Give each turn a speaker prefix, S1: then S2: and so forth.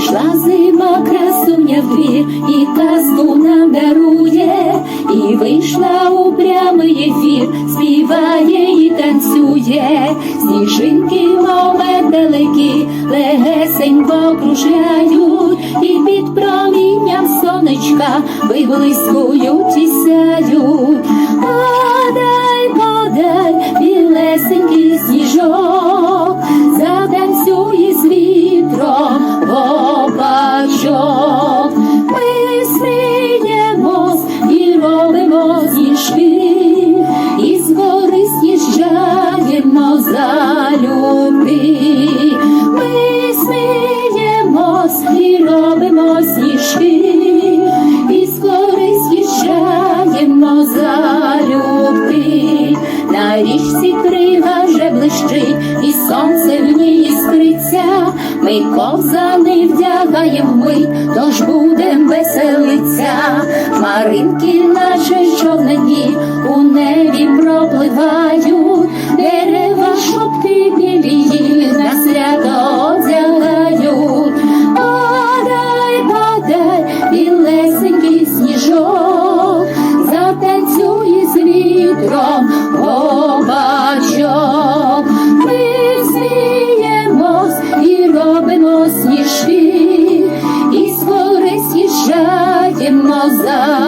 S1: Прийшла зима, красуня в двір, і казку нам дарує, і вийшла у прямий ефір, співає і танцює, сніжинки, мов далекі, легесенько кружляють, і під промінням сонечка виблискують і сяють. Подай, подай, білесенький сніжок. Залюбки. На річці крига вже блищить, і сонце в ній іскриться. Ми ковзани вдягаєм ми, тож будем веселиться. Маринки наче човники, у небі пропливають, casa.